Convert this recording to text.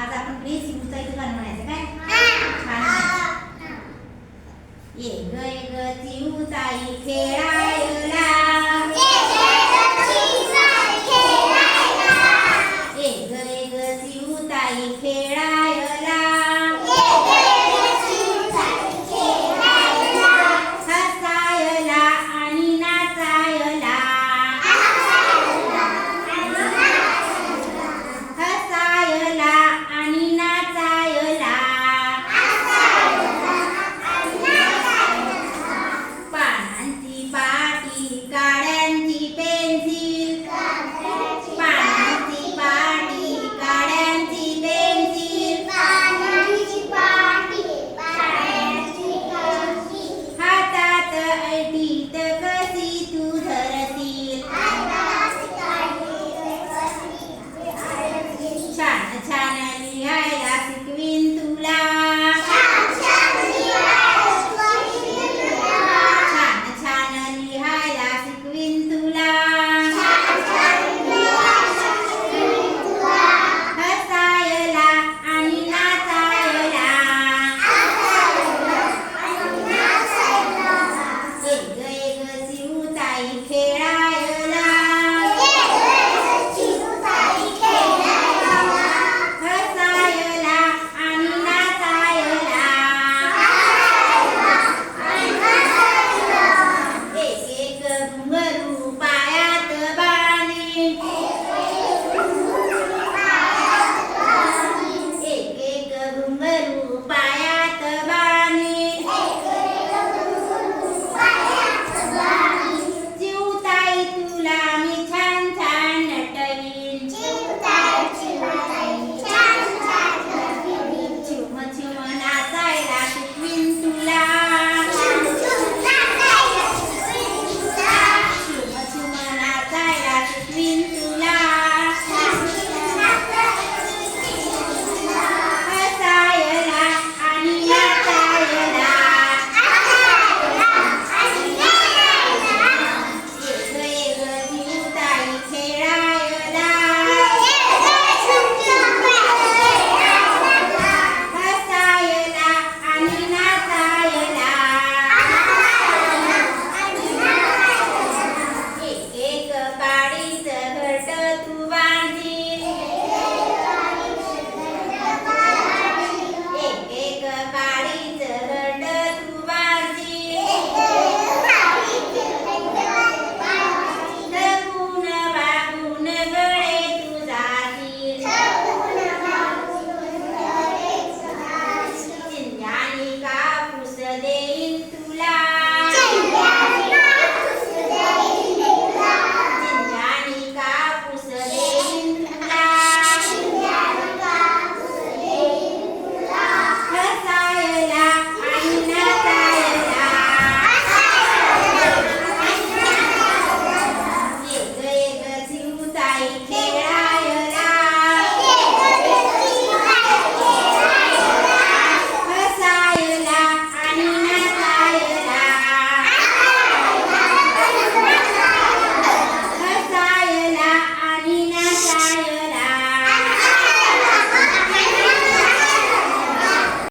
आज आपण प्लीज चिऊचा गाणं म्हणायचं काय? छान ये ग ये ग चिऊताई खेळायला. ये ग ये ग चिऊताई खेळायला.